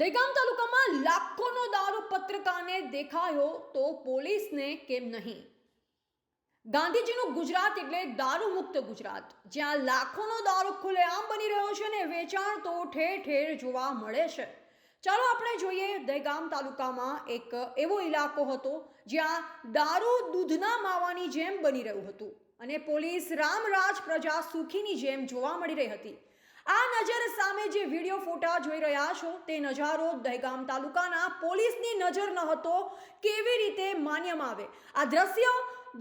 દહેગામ તાલુકામાં લાખોનો દારૂ પત્રકારને દેખાયો તો પોલીસને કેમ નહીં? ગાંધીજીનું ગુજરાત એટલે દારૂ મુક્ત ગુજરાત. જ્યાં લાખોનો દારૂ ખુલ્લેઆમ બની રહ્યો છે ને વેચાણ તો ઠેર ઠેર જોવા મળે છે. ચાલો આપણે જોઈએ દહેગામ તાલુકામાં એક એવો ઇલાકો હતો જ્યાં દારૂ દૂધના માવાની જેમ બની રહ્યું હતું અને પોલીસ રામરાજ પ્રજા સુખીની જેમ જોવા મળી રહી હતી. આ નજર સામે જે વીડિયો ફોટા જોઈ રહ્યા છો, તે નજારો દહેગામ તાલુકાના પોલીસની નજર ન હતો કેવી રીતે માન્યમાં આવે. આ દ્રશ્ય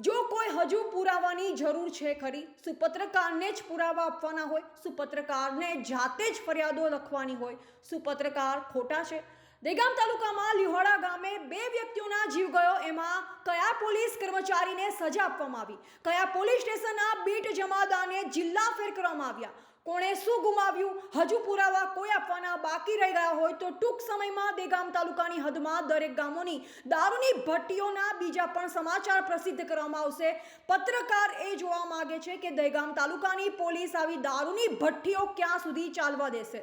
જો કોઈ હજુ પુરાવાની જરૂર છે ખરી શું પત્રકારને જ પુરાવા આપવાના હોય શું પત્રકારને જાતે જ ફરિયાદો લખવાની હોય શું પત્રકાર ખોટા છે. દેગામ તાલુકામાં લિહોડા ગામે બે વ્યક્તિઓના જીવ ગયો, એમાં કયા પોલીસ કર્મચારીને સજા આપવામાં આવી? કયા પોલીસ સ્ટેશનના બીટ જમાદાને જિલ્લા ફેર કરવામાં આવ્યા? કોણે શું ગુમાવ્યું? હજુ પુરાવા કોઈ આપવાના બાકી રહી ગયા હોય તો ટૂંક સમયમાં દેગામ તાલુકાની હદમાં દરેક ગામોની દારૂની ભટ્ટીઓના બીજા પણ સમાચાર પ્રસિદ્ધ કરવામાં આવશે. પત્રકાર એ જોવા માંગે છે કે દહેગામ તાલુકાની પોલીસ આવી દારૂની ભઠ્ઠીઓ ક્યાં સુધી ચાલવા દેશે?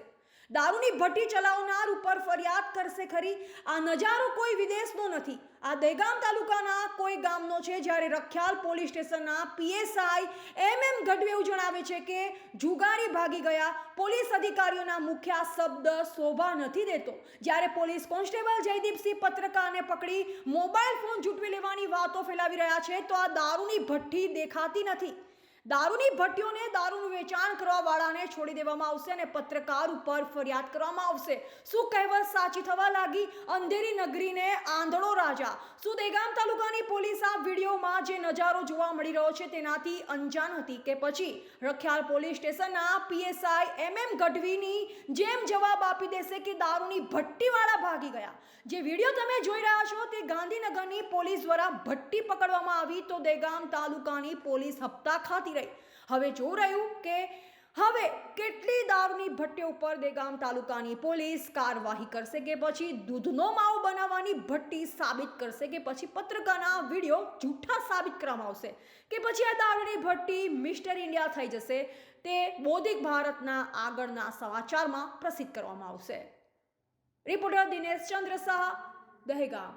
દારૂની ભઠ્ઠી ચલાવનાર ઉપર ફરિયાદ કરશે ખરી. આ નજારો કોઈ વિદેશનો નથી. આ દહેગામ તાલુકાના કોઈ ગામનો છે જ્યારે રખિયાલ પોલીસ સ્ટેશનના પીએસઆઈ એમ એમ ગઢવી જણાવે છે કે જુગારી ભાગી ગયા. પોલીસ અધિકારીઓના મુખ્ય શબ્દ શોભા નથી દેતો. જ્યારે પોલીસ કોન્સ્ટેબલ જયદીપસિંહ પત્રકારને પકડી મોબાઈલ ફોન ઝૂંટવી લેવાની વાતો ફેલાવી રહ્યા છે તો આ દારૂની ભઠ્ઠી દેખાતી નથી. દારૂની ભટ્ટીઓને દારૂનું વેચાણ કરવા વાળાને છોડી દેવામાં આવશે અને પત્રકાર ઉપર ફરિયાદ કરવામાં આવશે. શું કહેવત સાચી થવા લાગી? અંધેરી નગરીને આંધળો રાજા. શું દેગામ તાલુકાની પોલીસ આ વિડીયોમાં જે નજારો જોવા મળી રહ્યો છે તેનાથી અંજાન હતી કે પછી રખિયાલ પોલીસ સ્ટેશનના પીએસઆઈ એમ એમ ગઢવીની જેમ જવાબ આપી દેશે કે દારૂની ભટ્ટીવાળા ભાગી ગયા. જે વીડિયો તમે જોઈ રહ્યા છો ગાંધીનગરની પોલીસ દ્વારા ભટ્ટી પકડવામાં આવી તો દેગામ તાલુકાની પોલીસ હપ્તા ખાતી રહી. હવે જો રહ્યું કે હવે કેટલી દારૂની ભટ્ટી ઉપર દેગામ તાલુકાની પોલીસ કાર્યવાહી કરશે કે પછી દૂધનો માવો બનાવવાની ભટ્ટી સાબિત કરશે કે પછી પત્રકારના વીડિયો જૂઠા સાબિત કરવામાં આવશે કે પછી આ દારૂની ભટ્ટી મિસ્ટર ઇન્ડિયા થઈ જશે તે બૌદ્ધિક ભારતના આગળના સમાચારમાં પ્રસિદ્ધ કરવામાં આવશે. રિપોર્ટર દિનેશ ચંદ્ર શાહ, દહેગામ.